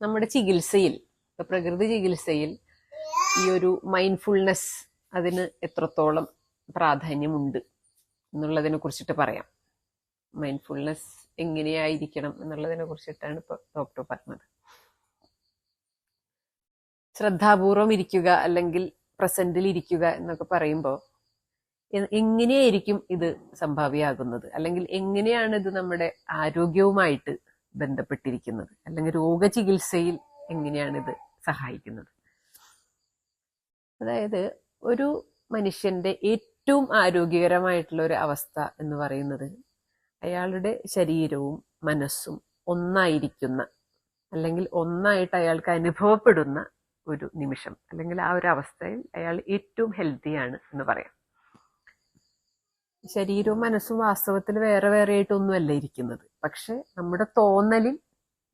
നമ്മുടെ ചികിത്സയിൽ പ്രകൃതി ചികിത്സയിൽ ഈ ഒരു മൈൻഡ്ഫുൾനെസ് അതിന് എത്രത്തോളം പ്രാധാന്യമുണ്ട് എന്നുള്ളതിനെ കുറിച്ചിട്ട് പറയാം. മൈൻഡ്ഫുൾനെസ് എങ്ങനെയായിരിക്കണം എന്നുള്ളതിനെ കുറിച്ചിട്ടാണ് ഇപ്പൊ ഡോക്ടർ പറഞ്ഞത്. ശ്രദ്ധാപൂർവം ഇരിക്കുക അല്ലെങ്കിൽ പ്രസന്റിൽ ഇരിക്കുക എന്നൊക്കെ പറയുമ്പോൾ എങ്ങനെയായിരിക്കും ഇത് സംഭാവ്യമാകുന്നത് അല്ലെങ്കിൽ എങ്ങനെയാണ് ഇത് നമ്മുടെ ആരോഗ്യവുമായിട്ട് ബന്ധപ്പെട്ടിരിക്കുന്നത്. അല്ലെങ്കിൽ രോഗചികിത്സയിൽ എങ്ങനെയാണ് ഇത് സഹായിക്കുന്നത്. അതായത് ഒരു മനുഷ്യന്റെ ഏറ്റവും ആരോഗ്യകരമായിട്ടുള്ള ഒരു അവസ്ഥ എന്ന് പറയുന്നത് അയാളുടെ ശരീരവും മനസ്സും ഒന്നായിരിക്കുന്ന അല്ലെങ്കിൽ ഒന്നായിട്ട് അയാൾക്ക് അനുഭവപ്പെടുന്ന ഒരു നിമിഷം. അല്ലെങ്കിൽ ആ ഒരു അവസ്ഥയിൽ അയാൾ ഏറ്റവും ഹെൽത്തിയാണ് എന്ന് പറയാം. ശരീരവും മനസ്സും വാസ്തവത്തിൽ വേറെ വേറെ ആയിട്ടൊന്നുമല്ല ഇരിക്കുന്നത്. പക്ഷെ നമ്മുടെ തോന്നലിൽ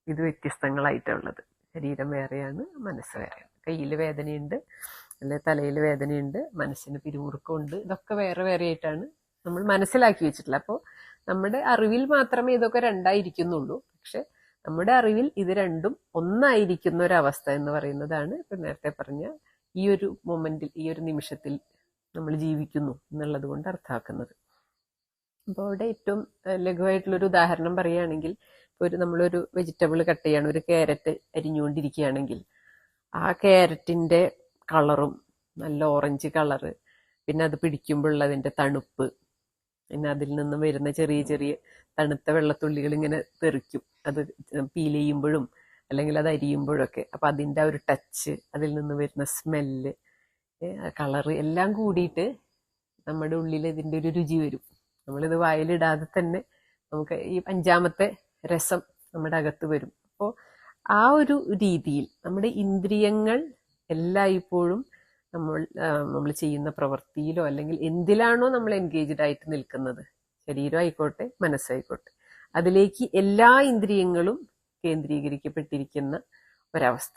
ഇത് വ്യത്യസ്തങ്ങളായിട്ടുള്ളത്. ശരീരം വേറെയാണ് മനസ്സ് വേറെയാണ്. കയ്യിൽ വേദനയുണ്ട് അല്ലെ തലയിൽ വേദനയുണ്ട് മനസ്സിന് പിരിമുറുക്കമുണ്ട് ഇതൊക്കെ വേറെ വേറെ ആയിട്ടാണ് നമ്മൾ മനസ്സിലാക്കി വെച്ചിട്ടുള്ളത്. അപ്പോൾ നമ്മുടെ അറിവിൽ മാത്രമേ ഇതൊക്കെ രണ്ടായിരിക്കുന്നുള്ളൂ. പക്ഷെ നമ്മുടെ അറിവിൽ ഇത് രണ്ടും ഒന്നായിരിക്കുന്ന ഒരു അവസ്ഥ എന്ന് പറയുന്നതാണ് ഇപ്പം നേരത്തെ പറഞ്ഞ ഈ ഒരു മൊമെന്റിൽ ഈ ഒരു നിമിഷത്തിൽ നമ്മൾ ജീവിക്കുന്നു എന്നുള്ളത് കൊണ്ട് അർത്ഥാക്കുന്നത് അപ്പോൾ അവിടെ ഏറ്റവും ലഘുവായിട്ടുള്ളൊരു ഉദാഹരണം പറയുകയാണെങ്കിൽ ഒരു നമ്മളൊരു വെജിറ്റബിൾ കട്ട് ചെയ്യാണ് ഒരു ക്യാരറ്റ് അരിഞ്ഞുകൊണ്ടിരിക്കുകയാണെങ്കിൽ ആ ക്യാരറ്റിന്റെ കളറും നല്ല ഓറഞ്ച് കളറ് പിന്നെ അത് പിടിക്കുമ്പോഴുള്ളതിന്റെ തണുപ്പ് പിന്നെ അതിൽ നിന്നും വരുന്ന ചെറിയ ചെറിയ തണുത്ത വെള്ളത്തുള്ളികൾ ഇങ്ങനെ തെറിക്കും. അത് പീൽ ചെയ്യുമ്പോഴും അല്ലെങ്കിൽ അത് അരിയുമ്പോഴൊക്കെ. അപ്പം അതിന്റെ ആ ഒരു ടച്ച് അതിൽ നിന്ന് വരുന്ന സ്മെല്ല് കളറ് എല്ലാം കൂടിയിട്ട് നമ്മുടെ ഉള്ളിൽ ഇതിന്റെ ഒരു രുചി വരും. നമ്മളിത് വായിലിടാതെ തന്നെ നമുക്ക് ഈ അഞ്ചാമത്തെ രസം നമ്മുടെ അകത്ത് വരും. അപ്പോൾ ആ ഒരു രീതിയിൽ നമ്മുടെ ഇന്ദ്രിയങ്ങൾ എല്ലായ്പ്പോഴും നമ്മൾ നമ്മൾ ചെയ്യുന്ന പ്രവൃത്തിയിലോ അല്ലെങ്കിൽ എന്തിലാണോ നമ്മൾ എൻഗേജ്ഡ് ആയിട്ട് നിൽക്കുന്നത്? ശരീരം ആയിക്കോട്ടെ മനസ്സായിക്കോട്ടെ. അതിലേക്ക് എല്ലാ ഇന്ദ്രിയങ്ങളും കേന്ദ്രീകരിക്കപ്പെട്ടിരിക്കുന്ന ഒരവസ്ഥ.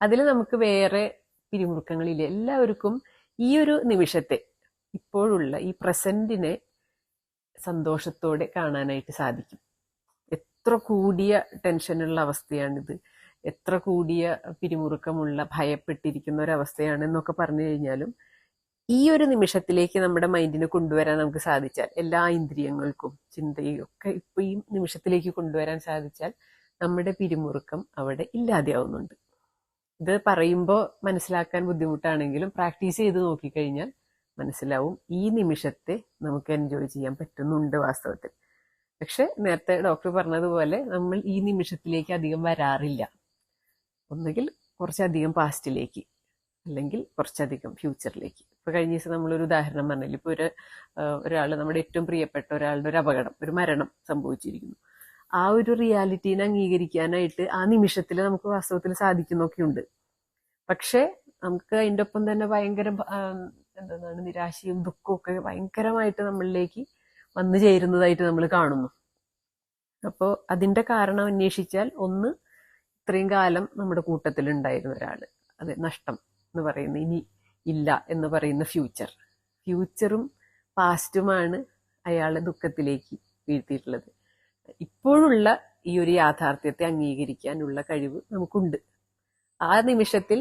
അതിൽ നമുക്ക് വേറെ പിരിമുറുക്കങ്ങളില്ല. എല്ലാവർക്കും ഈ ഒരു നിമിഷത്തെ ഇപ്പോഴുള്ള ഈ പ്രസന്റിനെ സന്തോഷത്തോടെ കാണാനായിട്ട് സാധിക്കും. എത്ര കൂടിയ ടെൻഷനുള്ള അവസ്ഥയാണിത്. എത്ര കൂടിയ പിരിമുറുക്കമുള്ള ഭയപ്പെട്ടിരിക്കുന്ന ഒരവസ്ഥയാണ് എന്നൊക്കെ പറഞ്ഞു കഴിഞ്ഞാലും ഈ ഒരു നിമിഷത്തിലേക്ക് നമ്മുടെ മൈൻഡിനെ കൊണ്ടുവരാൻ നമുക്ക് സാധിച്ചാൽ എല്ലാ ഇന്ദ്രിയങ്ങൾക്കും ചിന്തയും ഒക്കെ ഇപ്പൊ ഈ നിമിഷത്തിലേക്ക് കൊണ്ടുവരാൻ സാധിച്ചാൽ നമ്മുടെ പിരിമുറുക്കം അവിടെ ഇല്ലാതെയാവുന്നുണ്ട്. ഇത് പറയുമ്പോൾ മനസ്സിലാക്കാൻ ബുദ്ധിമുട്ടാണെങ്കിലും പ്രാക്ടീസ് ചെയ്ത് നോക്കിക്കഴിഞ്ഞാൽ മനസ്സിലാവും. ഈ നിമിഷത്തെ നമുക്ക് എൻജോയ് ചെയ്യാൻ പറ്റുന്നുണ്ട് വാസ്തവത്തിൽ. പക്ഷെ നേരത്തെ ഡോക്ടർ പറഞ്ഞതുപോലെ നമ്മൾ ഈ നിമിഷത്തിലേക്ക് അധികം വരാറില്ല. ഒന്നുകിൽ കുറച്ചധികം പാസ്റ്റിലേക്ക് അല്ലെങ്കിൽ കുറച്ചധികം ഫ്യൂച്ചറിലേക്ക് ഇപ്പൊ കഴിഞ്ഞ ദിവസം നമ്മളൊരു ഉദാഹരണം പറഞ്ഞില്ല? ഇപ്പൊ ഒരു ഒരാൾ നമ്മുടെ ഏറ്റവും പ്രിയപ്പെട്ട ഒരാളുടെ ഒരു അപകടം ഒരു മരണം സംഭവിച്ചിരിക്കുന്നു. ആ ഒരു റിയാലിറ്റീനെ അംഗീകരിക്കാനായിട്ട് ആ നിമിഷത്തിൽ നമുക്ക് വാസ്തവത്തിൽ സാധിക്കുന്നൊക്കെയുണ്ട്. പക്ഷെ നമുക്ക് അതിന്റെ ഒപ്പം തന്നെ ഭയങ്കര എന്താണ് നിരാശയും ദുഃഖവും ഒക്കെ ഭയങ്കരമായിട്ട് നമ്മളിലേക്ക് വന്നു ചേരുന്നതായിട്ട് നമ്മൾ കാണുന്നു. അപ്പോൾ അതിന്റെ കാരണം അന്വേഷിച്ചാൽ ഒന്ന് ഇത്രയും കാലം നമ്മുടെ കൂട്ടത്തിൽ ഉണ്ടായിരുന്ന ഒരാൾ അത് നഷ്ടം എന്ന് പറയുന്ന ഇനി ഇല്ല എന്ന് പറയുന്ന ഫ്യൂച്ചർ ഫ്യൂച്ചറും പാസ്റ്റുമാണ് അയാളെ ദുഃഖത്തിലേക്ക് വീഴ്ത്തിയിട്ടുള്ളത്. ഇപ്പോഴുള്ള ഈ ഒരു യാഥാർത്ഥ്യത്തെ അംഗീകരിക്കാനുള്ള കഴിവ് നമുക്കുണ്ട്. ആ നിമിഷത്തിൽ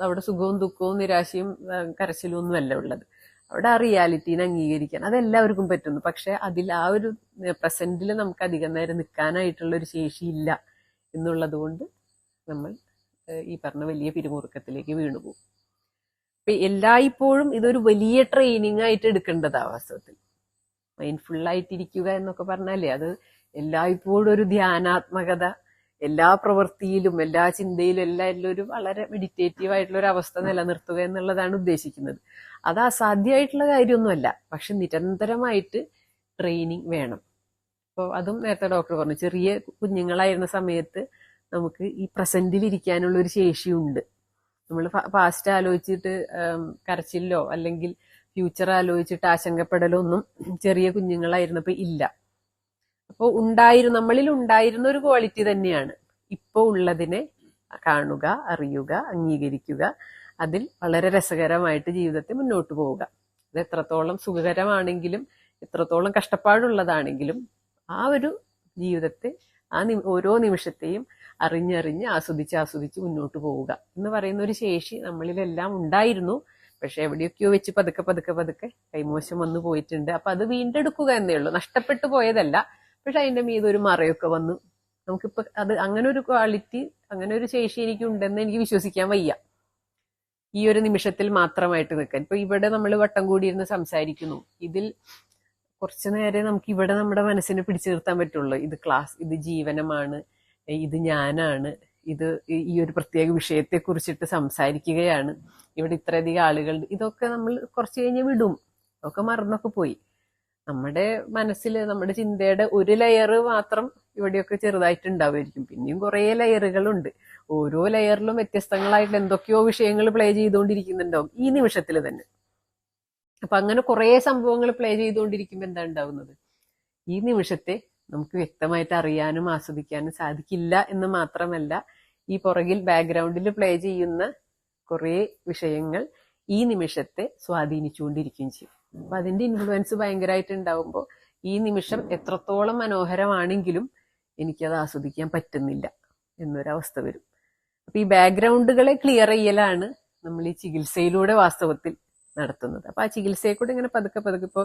അവിടെ സുഖവും ദുഃഖവും നിരാശയും കരച്ചിലും ഒന്നും അല്ല ഉള്ളത്. അവിടെ ആ റിയാലിറ്റീനെ അംഗീകരിക്കാൻ അതെല്ലാവർക്കും പറ്റുന്നു. പക്ഷെ അതിൽ ആ ഒരു പ്രസന്റിൽ നമുക്ക് അധികം നേരം നിൽക്കാനായിട്ടുള്ള ഒരു ശേഷിയില്ല എന്നുള്ളത് കൊണ്ട് നമ്മൾ ഈ പറഞ്ഞ വലിയ പിരിമുറുക്കത്തിലേക്ക് വീണുപോകും. അപ്പൊ എല്ലായ്പ്പോഴും ഇതൊരു വലിയ ട്രെയിനിങ് ആയിട്ട് എടുക്കേണ്ടതാ വാസ്തവത്തിൽ. മൈൻഡ്ഫുള്ളായിട്ടിരിക്കുക എന്നൊക്കെ പറഞ്ഞാലേ അത് എല്ലായ്പ്പോഴും ഒരു ധ്യാനാത്മകത എല്ലാ പ്രവൃത്തിയിലും എല്ലാ ചിന്തയിലും എല്ലാം എല്ലാവരും വളരെ മെഡിറ്റേറ്റീവ് ആയിട്ടുള്ള ഒരു അവസ്ഥ നിലനിർത്തുക എന്നുള്ളതാണ് ഉദ്ദേശിക്കുന്നത്. അത് അസാധ്യമായിട്ടുള്ള കാര്യമൊന്നുമല്ല. പക്ഷെ നിരന്തരമായിട്ട് ട്രെയിനിങ് വേണം. അപ്പോൾ അതും നേരത്തെ ഡോക്ടർ പറഞ്ഞു ചെറിയ കുഞ്ഞുങ്ങളായിരുന്ന സമയത്ത് നമുക്ക് ഈ പ്രസന്റിൽ ഇരിക്കാനുള്ള ഒരു ശേഷിയുണ്ട്. നമ്മൾ പാസ്റ്റ് ആലോചിച്ചിട്ട് കരച്ചില്ലോ കരച്ചിലോ അല്ലെങ്കിൽ ഫ്യൂച്ചർ ആലോചിച്ചിട്ട് ആശങ്കപ്പെടലോ ഒന്നും ചെറിയ കുഞ്ഞുങ്ങളായിരുന്നപ്പോൾ ഇല്ല. അപ്പോൾ ഉണ്ടായിരുന്നു നമ്മളിൽ ഉണ്ടായിരുന്ന ഒരു ക്വാളിറ്റി തന്നെയാണ്. ഇപ്പോൾ ഉള്ളതിനെ കാണുക അറിയുക അംഗീകരിക്കുക അതിൽ വളരെ രസകരമായിട്ട് ജീവിതത്തെ മുന്നോട്ട് പോവുക. അത് എത്രത്തോളം സുഖകരമാണെങ്കിലും എത്രത്തോളം കഷ്ടപ്പാടുള്ളതാണെങ്കിലും ആ ഒരു ജീവിതത്തെ ആ നി- ഓരോ നിമിഷത്തെയും അറിഞ്ഞറിഞ്ഞ് ആസ്വദിച്ച് ആസ്വദിച്ച് മുന്നോട്ട് പോവുക എന്ന് പറയുന്ന ഒരു ശേഷി നമ്മളിലെല്ലാം ഉണ്ടായിരുന്നു. പക്ഷെ എവിടെയൊക്കെയോ വെച്ച് പതുക്കെ പതുക്കെ പതുക്കെ കൈമോശം വന്നു പോയിട്ടുണ്ട്. അപ്പൊ അത് വീണ്ടെടുക്കുക എന്നേ ഉള്ളൂ. നഷ്ടപ്പെട്ടു പോയതല്ല. പക്ഷെ അതിന്റെ മീത് ഒരു മറയൊക്കെ വന്നു. നമുക്കിപ്പോ അത് അങ്ങനെ ഒരു ക്വാളിറ്റി അങ്ങനെ ഒരു ശേഷി എനിക്ക് ഉണ്ടെന്ന് എനിക്ക് വിശ്വസിക്കാൻ വയ്യ. ഈ ഒരു നിമിഷത്തിൽ മാത്രമായിട്ട് നിൽക്കാൻ. ഇപ്പൊ ഇവിടെ നമ്മൾ വട്ടം കൂടിയിരുന്ന് സംസാരിക്കുന്നു. ഇതിൽ കുറച്ചു നേരം നമുക്ക് ഇവിടെ നമ്മുടെ മനസ്സിനെ പിടിച്ചു നിർത്താൻ പറ്റുള്ളൂ. ഇത് ക്ലാസ് ഇത് ജീവനമാണ് ഇത് ഞാനാണ് ഇത് ഈ- ഒരു പ്രത്യേക വിഷയത്തെ കുറിച്ചിട്ട് സംസാരിക്കുകയാണ്. ഇവിടെ ഇത്രയധികം ആളുകൾ ഇതൊക്കെ നമ്മൾ കുറച്ച് കഴിഞ്ഞ് വിടും. ഒക്കെ മറന്നൊക്കെ പോയി. നമ്മുടെ മനസ്സിൽ നമ്മുടെ ചിന്തയുടെ ഒരു ലെയർ മാത്രം ഇവിടെയൊക്കെ ചെറുതായിട്ട് ഉണ്ടാവുമായിരിക്കും പിന്നെയും കുറേ ലെയറുകളുണ്ട് ഓരോ ലെയറിലും വ്യത്യസ്തങ്ങളായിട്ട് എന്തൊക്കെയോ വിഷയങ്ങൾ പ്ലേ ചെയ്തുകൊണ്ടിരിക്കുന്നുണ്ടാവും ഈ നിമിഷത്തിൽ തന്നെ. അപ്പൊ അങ്ങനെ കുറേ സംഭവങ്ങൾ പ്ലേ ചെയ്തുകൊണ്ടിരിക്കുമ്പോൾ എന്താ ഉണ്ടാവുന്നത്? ഈ നിമിഷത്തെ നമുക്ക് വ്യക്തമായിട്ട് അറിയാനും ആസ്വദിക്കാനും സാധിക്കില്ല എന്ന് മാത്രമല്ല ഈ പുറകിൽ ബാക്ക്ഗ്രൗണ്ടിൽ പ്ലേ ചെയ്യുന്ന കുറേ വിഷയങ്ങൾ ഈ നിമിഷത്തെ സ്വാധീനിച്ചുകൊണ്ടിരിക്കുകയും ചെയ്യും. അപ്പൊ അതിന്റെ ഇൻഫ്ലുവൻസ് ഭയങ്കരമായിട്ട് ഉണ്ടാവുമ്പോൾ ഈ നിമിഷം എത്രത്തോളം മനോഹരമാണെങ്കിലും എനിക്കത് ആസ്വദിക്കാൻ പറ്റുന്നില്ല എന്നൊരവസ്ഥ വരും. അപ്പൊ ഈ ബാക്ക്ഗ്രൗണ്ടുകളെ ക്ലിയർ ചെയ്യലാണ് നമ്മൾ ഈ ചികിത്സയിലൂടെ വാസ്തവത്തിൽ നടത്തുന്നത്. അപ്പൊ ആ ചികിത്സയെ കൂടെ ഇങ്ങനെ പതുക്കെ പതുക്കെ ഇപ്പോൾ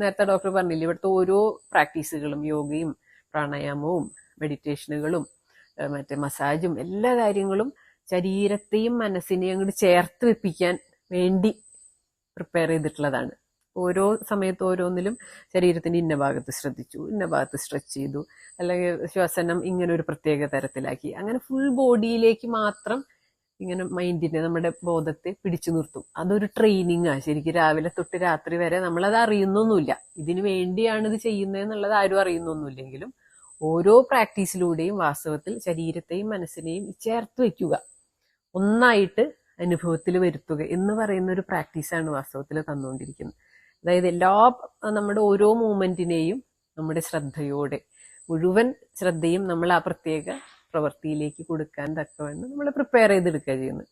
നേരത്തെ ഡോക്ടർ പറഞ്ഞില്ലേ ഇവിടുത്തെ ഓരോ പ്രാക്ടീസുകളും യോഗയും പ്രാണായാമവും മെഡിറ്റേഷനുകളും മറ്റേ മസാജും എല്ലാ കാര്യങ്ങളും ശരീരത്തെയും മനസ്സിനെയും അങ്ങോട്ട് ചേർത്ത് വെപ്പിക്കാൻ വേണ്ടി പ്രിപ്പയർ ചെയ്തിട്ടുള്ളതാണ്. ഓരോ സമയത്ത് ഓരോന്നിലും ശരീരത്തിന്റെ ഇന്ന ഭാഗത്ത് ശ്രദ്ധിച്ചു ഇന്ന ഭാഗത്ത് സ്ട്രെച്ച് ചെയ്തു അല്ലെങ്കിൽ ശ്വസനം ഇങ്ങനെ ഒരു പ്രത്യേക തരത്തിലാക്കി. അങ്ങനെ ഫുൾ ബോഡിയിലേക്ക് മാത്രം ഇങ്ങനെ മൈൻഡിനെ നമ്മുടെ ബോധത്തെ പിടിച്ചു നിർത്തും. അതൊരു ട്രെയിനിങ് ആ. ശരിക്കും രാവിലെ തൊട്ട് രാത്രി വരെ നമ്മളത് അറിയുന്നൊന്നുമില്ല. ഇതിനു വേണ്ടിയാണ് ഇത് ചെയ്യുന്നത് എന്നുള്ളത് ആരും അറിയുന്നൊന്നുമില്ലെങ്കിലും ഓരോ പ്രാക്ടീസിലൂടെയും വാസ്തവത്തിൽ ശരീരത്തെയും മനസ്സിനെയും ചേർത്ത് വെക്കുക. ഒന്നായിട്ട് അനുഭവത്തിൽ വരുത്തുക എന്ന് പറയുന്ന ഒരു പ്രാക്ടീസാണ് വാസ്തവത്തിൽ തന്നുകൊണ്ടിരിക്കുന്നത്. അതായത് എല്ലാ നമ്മുടെ ഓരോ മൂമെന്റിനെയും നമ്മുടെ ശ്രദ്ധയോടെ മുഴുവൻ ശ്രദ്ധയും നമ്മൾ ആ പ്രത്യേക പ്രവൃത്തിയിലേക്ക് കൊടുക്കാൻ തക്കവണ്ണം നമ്മൾ പ്രിപ്പയർ ചെയ്തെടുക്കുക ചെയ്യുന്നത്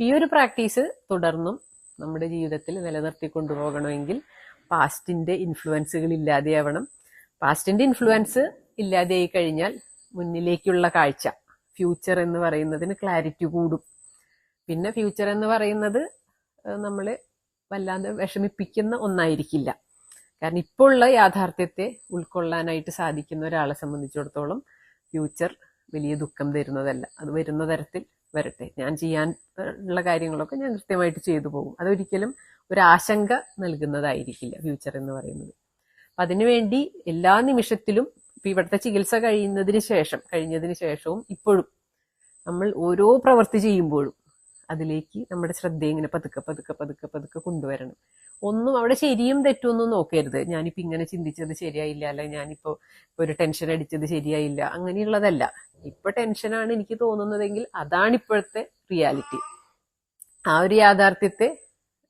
ഈ ഒരു പ്രാക്ടീസ് തുടർന്നും നമ്മുടെ ജീവിതത്തിൽ നിലനിർത്തി കൊണ്ടുപോകണമെങ്കിൽ പാസ്റ്റിന്റെ ഇൻഫ്ലുവൻസുകൾ ഇല്ലാതെയാവണം. പാസ്റ്റിന്റെ ഇൻഫ്ലുവൻസ് ഇല്ലാതെയായി കഴിഞ്ഞാൽ മുന്നിലേക്കുള്ള കാഴ്ച ഫ്യൂച്ചർ എന്ന് പറയുന്നതിന് ക്ലാരിറ്റി കൂടും. പിന്നെ ഫ്യൂച്ചർ എന്ന് പറയുന്നത് ഏഹ് നമ്മളെ വല്ലാതെ വിഷമിപ്പിക്കുന്ന ഒന്നായിരിക്കില്ല. കാരണം ഇപ്പോൾ ഉള്ള യാഥാർത്ഥ്യത്തെ ഉൾക്കൊള്ളാനായിട്ട് സാധിക്കുന്ന ഒരാളെ സംബന്ധിച്ചിടത്തോളം ഫ്യൂച്ചർ വലിയ ദുഃഖം തരുന്നതല്ല. അത് വരുന്ന തരത്തിൽ വരട്ടെ. ഞാൻ ചെയ്യാൻ ഉള്ള കാര്യങ്ങളൊക്കെ ഞാൻ കൃത്യമായിട്ട് ചെയ്തു പോകും. അതൊരിക്കലും ഒരു ആശങ്ക നൽകുന്നതായിരിക്കില്ല ഫ്യൂച്ചർ എന്ന് പറയുന്നത്. അപ്പം അതിനുവേണ്ടി എല്ലാ നിമിഷത്തിലും ഇപ്പൊ ഇവിടുത്തെ ചികിത്സ കഴിയുന്നതിന് ശേഷം കഴിഞ്ഞതിന് ശേഷവും ഇപ്പോഴും നമ്മൾ ഓരോ പ്രവൃത്തി ചെയ്യുമ്പോഴും അതിലേക്ക് നമ്മുടെ ശ്രദ്ധയെ ഇങ്ങനെ പതുക്കെ പതുക്കെ പതുക്കെ പതുക്കെ കൊണ്ടുവരണം. ഒന്നും അവിടെ ശരിയും തെറ്റും ഒന്നും നോക്കരുത്. ഞാനിപ്പോ ഇങ്ങനെ ചിന്തിച്ചത് ശരിയായില്ല അല്ലെ ഞാനിപ്പോ ഇപ്പൊ ഒരു ടെൻഷൻ അടിച്ചത് ശരിയായില്ല അങ്ങനെയുള്ളതല്ല. ഇപ്പൊ ടെൻഷനാണ് എനിക്ക് തോന്നുന്നതെങ്കിൽ അതാണ് ഇപ്പോഴത്തെ റിയാലിറ്റി. ആ ഒരു യാഥാർത്ഥ്യത്തെ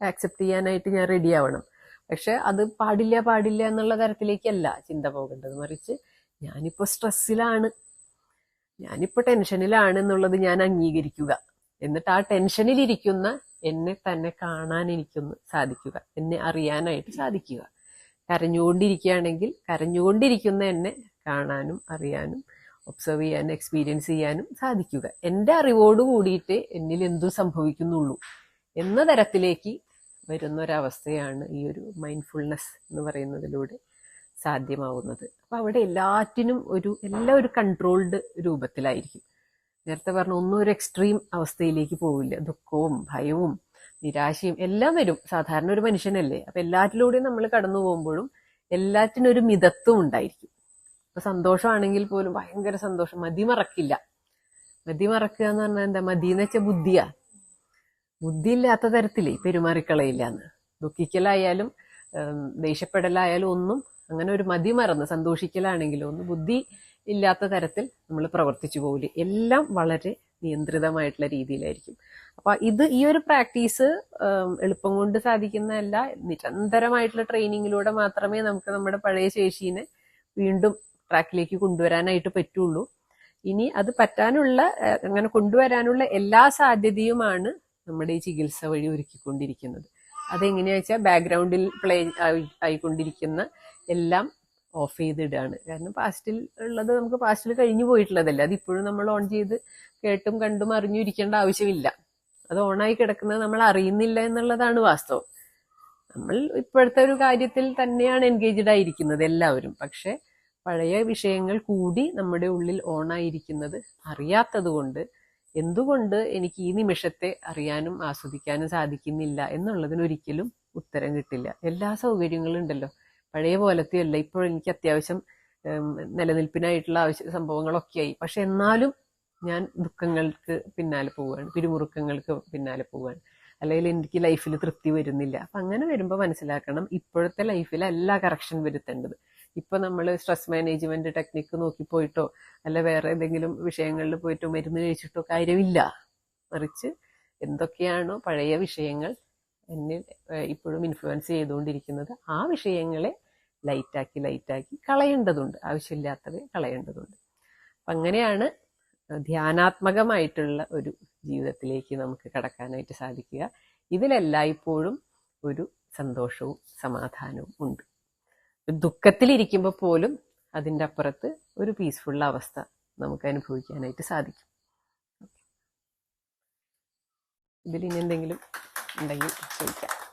ആക്സെപ്റ്റ് ചെയ്യാനായിട്ട് ഞാൻ റെഡി ആവണം. പക്ഷെ അത് പാടില്ല പാടില്ല എന്നുള്ള തരത്തിലേക്കല്ല ചിന്ത പോകേണ്ടത്. മറിച്ച് ഞാനിപ്പോ സ്ട്രെസ്സിലാണ് ഞാനിപ്പോ ടെൻഷനിലാണ് എന്നുള്ളത് ഞാൻ അംഗീകരിക്കുക. എന്നിട്ട് ആ ടെൻഷനിലിരിക്കുന്ന എന്നെ തന്നെ കാണാൻ എനിക്കൊന്ന് സാധിക്കുക. എന്നെ അറിയാനായിട്ട് സാധിക്കുക. കരഞ്ഞുകൊണ്ടിരിക്കുകയാണെങ്കിൽ കരഞ്ഞുകൊണ്ടിരിക്കുന്ന എന്നെ കാണാനും അറിയാനും ഒബ്സർവ് ചെയ്യാനും എക്സ്പീരിയൻസ് ചെയ്യാനും സാധിക്കുക. എന്റെ അറിവോട് കൂടിയിട്ട് എന്നിൽ എന്തു സംഭവിക്കുന്നുള്ളൂ എന്ന തരത്തിലേക്ക് വരുന്ന ഒരവസ്ഥയാണ് ഈ ഒരു മൈൻഡ്ഫുൾനെസ് എന്ന് പറയുന്നതിലൂടെ സാധ്യമാവുന്നത്. അപ്പൊ അവിടെ എല്ലാറ്റിനും ഒരു എല്ലാം ഒരു കൺട്രോൾഡ് രൂപത്തിലായിരിക്കും. നേരത്തെ പറഞ്ഞ ഒന്നും ഒരു എക്സ്ട്രീം അവസ്ഥയിലേക്ക് പോവില്ല. ദുഃഖവും ഭയവും നിരാശയും എല്ലാം വരും. സാധാരണ ഒരു മനുഷ്യനല്ലേ? അപ്പൊ എല്ലാറ്റിലൂടെയും നമ്മൾ കടന്നു പോകുമ്പോഴും എല്ലാറ്റിനും ഒരു മിതത്വം ഉണ്ടായിരിക്കും. ഇപ്പൊ സന്തോഷമാണെങ്കിൽ പോലും ഭയങ്കര സന്തോഷം. മതി മറക്കില്ല. മതി മറക്കുക എന്ന് പറഞ്ഞാൽ എന്താ? മതി എന്ന് വെച്ചാൽ ബുദ്ധിയാ. ബുദ്ധി ഇല്ലാത്ത തരത്തിലേ പെരുമാറിക്കളയില്ല എന്ന് ദുഃഖിക്കലായാലും ദേഷ്യപ്പെടലായാലും ഒന്നും അങ്ങനെ ഒരു മതി മറന്ന് സന്തോഷിക്കലാണെങ്കിലും ഒന്നും ബുദ്ധി ഇല്ലാത്ത തരത്തിൽ നമ്മൾ പ്രവർത്തിച്ചു പോകില്ല? എല്ലാം വളരെ നിയന്ത്രിതമായിട്ടുള്ള രീതിയിലായിരിക്കും. അപ്പൊ ഇത് ഈ ഒരു പ്രാക്ടീസ് എളുപ്പം കൊണ്ട് സാധിക്കുന്നതല്ല. നിരന്തരമായിട്ടുള്ള ട്രെയിനിങ്ങിലൂടെ മാത്രമേ നമുക്ക് നമ്മുടെ പഴയ ശേഷീനെ വീണ്ടും ട്രാക്കിലേക്ക് കൊണ്ടുവരാനായിട്ട് പറ്റുള്ളൂ. ഇനി അത് പറ്റാനുള്ള അങ്ങനെ കൊണ്ടുവരാനുള്ള എല്ലാ സാധ്യതയുമാണ് നമ്മുടെ ഈ ചികിത്സ വഴി ഒരുക്കിക്കൊണ്ടിരിക്കുന്നത്. അതെങ്ങനെയാ വെച്ചാൽ ബാക്ക്ഗ്രൗണ്ടിൽ പ്ലേ ആയിക്കൊണ്ടിരിക്കുന്ന എല്ലാം ഓഫ് ചെയ്തിടുകയാണ് കാരണം പാസ്റ്റിൽ ഉള്ളത് നമുക്ക് പാസ്റ്റിൽ കഴിഞ്ഞു പോയിട്ടുള്ളതല്ല. അത് ഇപ്പോഴും നമ്മൾ ഓൺ ചെയ്ത് കേട്ടും കണ്ടും അറിഞ്ഞും ഇരിക്കേണ്ട ആവശ്യമില്ല. അത് ഓണായി കിടക്കുന്നത് നമ്മൾ അറിയുന്നില്ല എന്നുള്ളതാണ് വാസ്തവം. നമ്മൾ ഇപ്പോഴത്തെ ഒരു കാര്യത്തിൽ തന്നെയാണ് എൻഗേജ്ഡ് ആയിരിക്കുന്നത് എല്ലാവരും. പക്ഷെ പഴയ വിഷയങ്ങൾ കൂടി നമ്മുടെ ഉള്ളിൽ ഓണായിരിക്കുന്നത് അറിയാത്തത് കൊണ്ട് എന്തുകൊണ്ട് എനിക്ക് ഈ നിമിഷത്തെ അറിയാനും ആസ്വദിക്കാനും സാധിക്കുന്നില്ല എന്നുള്ളതിന് ഒരിക്കലും ഉത്തരം കിട്ടില്ല. എല്ലാ സൗകര്യങ്ങളും ഉണ്ടല്ലോ. പഴയ പോലത്തെ അല്ല. ഇപ്പോൾ എനിക്ക് അത്യാവശ്യം നിലനിൽപ്പിനായിട്ടുള്ള ആവശ്യ സംഭവങ്ങളൊക്കെയായി പക്ഷെ എന്നാലും ഞാൻ ദുഃഖങ്ങൾക്ക് പിന്നാലെ പോവുകയാണ്. പിരിമുറുക്കങ്ങൾക്ക് പിന്നാലെ പോവുകയാണ്. അല്ലെങ്കിൽ എനിക്ക് ലൈഫിൽ തൃപ്തി വരുന്നില്ല. അപ്പം അങ്ങനെ വരുമ്പോൾ മനസ്സിലാക്കണം ഇപ്പോഴത്തെ ലൈഫിൽ എല്ലാ കറക്ഷൻ വരുത്തേണ്ടത്. ഇപ്പൊ നമ്മൾ സ്ട്രെസ് മാനേജ്മെന്റ് ടെക്നിക്ക് നോക്കി പോയിട്ടോ അല്ല വേറെ ഏതെങ്കിലും വിഷയങ്ങളിൽ പോയിട്ടോ മരുന്ന് കഴിച്ചിട്ടോ കാര്യമില്ല. മറിച്ച് എന്തൊക്കെയാണോ പഴയ വിഷയങ്ങൾ എന്നെ ഇപ്പോഴും ഇൻഫ്ലുവൻസ് ചെയ്തുകൊണ്ടിരിക്കുന്നത് ആ വിഷയങ്ങളെ ലൈറ്റാക്കി ലൈറ്റാക്കി കളയേണ്ടതുണ്ട്. ആവശ്യമില്ലാത്തവയെ കളയേണ്ടതുണ്ട്. അപ്പം അങ്ങനെയാണ് ധ്യാനാത്മകമായിട്ടുള്ള ഒരു ജീവിതത്തിലേക്ക് നമുക്ക് കടക്കാനായിട്ട് സാധിക്കുക. ഇതിലെല്ലായ്പ്പോഴും ഒരു സന്തോഷവും സമാധാനവും ഉണ്ട്. ദുഃഖത്തിലിരിക്കുമ്പോൾ പോലും അതിന്റെ അപ്പുറത്ത് ഒരു പീസ്ഫുൾ അവസ്ഥ നമുക്ക് അനുഭവിക്കാനായിട്ട് സാധിക്കും. ഇതിൽ ഇനി എന്തെങ്കിലും ഉണ്ടെങ്കിൽ ചോദിക്കാം.